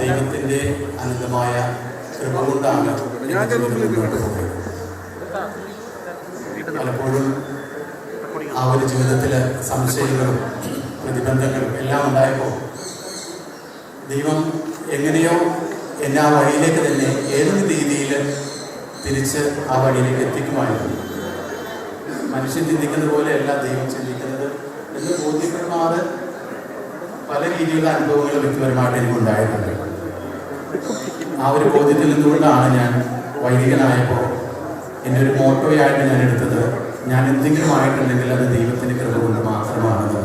ദൈവത്തിന്റെ അനന്തമായ കൃപ കൊണ്ടാണ് പലപ്പോഴും ആ ഒരു ജീവിതത്തിൽ സംശയങ്ങളും പ്രതിബന്ധങ്ങളും എല്ലാം ഉണ്ടായപ്പോൾ ദൈവം എങ്ങനെയോ എന്നെ ആ വഴിയിലേക്ക് തന്നെ ഏതൊരു രീതിയിൽ തിരിച്ച് ആ വഴിയിലേക്ക് എത്തിക്കുമായിരുന്നു. മനുഷ്യൻ ചിന്തിക്കുന്ന പോലെയല്ല ദൈവം ചിന്തിക്കുന്നത്. എന്ന് ബോധ്യപ്പെടുമാറ് പല രീതിയിലുള്ള അനുഭവങ്ങൾ വ്യക്തിപരമായിട്ട് എനിക്ക് ഉണ്ടായിട്ടുണ്ട് ആ ഒരു ബോധ്യത്തിൽ നിന്നുകൊണ്ടാണ് ഞാൻ വൈദികനായപ്പോൾ എന്റെ ഒരു മോട്ടോയായിട്ട് ഞാൻ എടുത്തത് ഞാൻ എന്തെങ്കിലും ആയിട്ടുണ്ടെങ്കിൽ അത് ദൈവത്തിന്റെ കൃപ കൊണ്ട് മാത്രമാണെന്നത്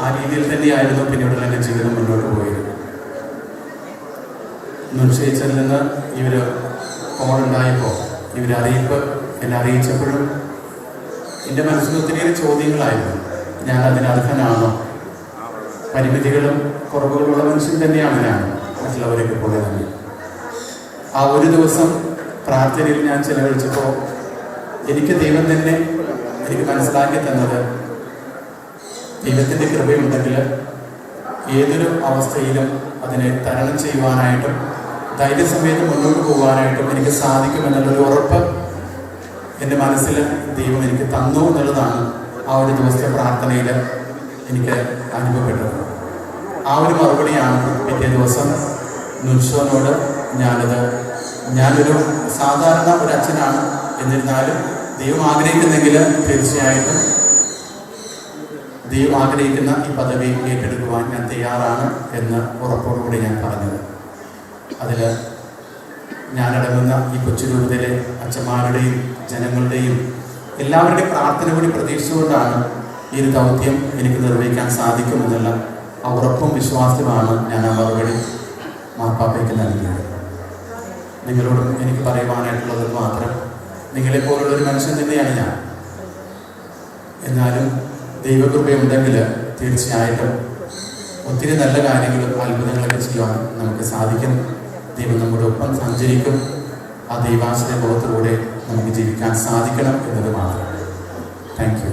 ആ രീതിയിൽ തന്നെയായിരുന്നു പിന്നീടുള്ള എന്റെ ജീവിതം മുന്നോട്ട് പോയത്. നിശ്ചയിച്ചതിൽ നിന്ന് ഇവർ ഫോണുണ്ടായപ്പോൾ ഇവരറിയിപ്പ് എന്നെ അറിയിച്ചപ്പോഴും എന്റെ മനസ്സിൽ ഒത്തിരിയേറെ ചോദ്യങ്ങളായിരുന്നു. ഞാൻ അതിന് അർഹനാണോ പരിമിതികളും കുറവുകളുള്ള മനുഷ്യൻ തന്നെയാണ് ഞാൻ. മറ്റുള്ളവരൊക്കെ പോലെ തന്നെ. ആ ഒരു ദിവസം പ്രാർത്ഥനയിൽ ഞാൻ ചെലവഴിച്ചപ്പോൾ എനിക്ക് ദൈവം തന്നെ എനിക്ക് മനസ്സിലാക്കി തന്നത് ദൈവത്തിന്റെ കൃപയുണ്ടെങ്കിൽ ഏതൊരു അവസ്ഥയിലും അതിനെ തരണം ചെയ്യുവാനായിട്ടും ധൈര്യസമയത്ത് മുന്നോട്ട് പോകാനായിട്ടും എനിക്ക് സാധിക്കുമെന്നുള്ളൊരു ഉറപ്പ് എന്റെ മനസ്സിൽ ദൈവം എനിക്ക് തന്നു എന്നുള്ളതാണ് ആ ഒരു ദിവസത്തെ പ്രാർത്ഥനയിൽ എനിക്ക് അനുഭവപ്പെട്ടത്. ആ ഒരു മറുപടിയാണ് പിറ്റേ ദിവസം നുൽസോനോട് ഞാനത് ഞാനൊരു സാധാരണ ഒരു അച്ഛനാണ്. എന്നിരുന്നാലും ദൈവം ആഗ്രഹിക്കുന്നെങ്കിൽ തീർച്ചയായിട്ടും ദൈവം ആഗ്രഹിക്കുന്ന ഈ പദവി ഏറ്റെടുക്കുവാൻ ഞാൻ തയ്യാറാണ് എന്ന് ഉറപ്പോടുകൂടി ഞാൻ പറഞ്ഞത്. അതിൽ ഞാനടങ്ങുന്ന ഈ കൊച്ചു രൂപത്തിലെ അച്ഛന്മാരുടെയും ജനങ്ങളുടെയും എല്ലാവരുടെയും പ്രാർത്ഥന കൂടി പ്രതീക്ഷിച്ചുകൊണ്ടാണ് ഈ ഒരു ദൗത്യം എനിക്ക് നിർവഹിക്കാൻ സാധിക്കുമെന്നുള്ള ഉറപ്പും വിശ്വാസ്യമാണ് ഞാൻ ആ മറുപടി മാർപ്പാപ്പയ്ക്ക് നൽകിയത്. നിങ്ങളോടും എനിക്ക് പറയുവാനായിട്ടുള്ളത് മാത്രം നിങ്ങളെപ്പോലുള്ള ഒരു മനുഷ്യൻ തന്നെയാണ് ഞാൻ. എന്നാലും ദൈവകൃപയുണ്ടെങ്കിൽ തീർച്ചയായിട്ടും ഒത്തിരി നല്ല കാര്യങ്ങളും അത്ഭുതങ്ങളൊക്കെ ചെയ്യുവാൻ നമുക്ക് സാധിക്കും. ദൈവം നമ്മുടെ ഒപ്പം സഞ്ചരിക്കും. ആ ദൈവാശ്രയ ബോധത്തിലൂടെ നമുക്ക് ജീവിക്കാൻ സാധിക്കണം എന്നത് മാത്രം.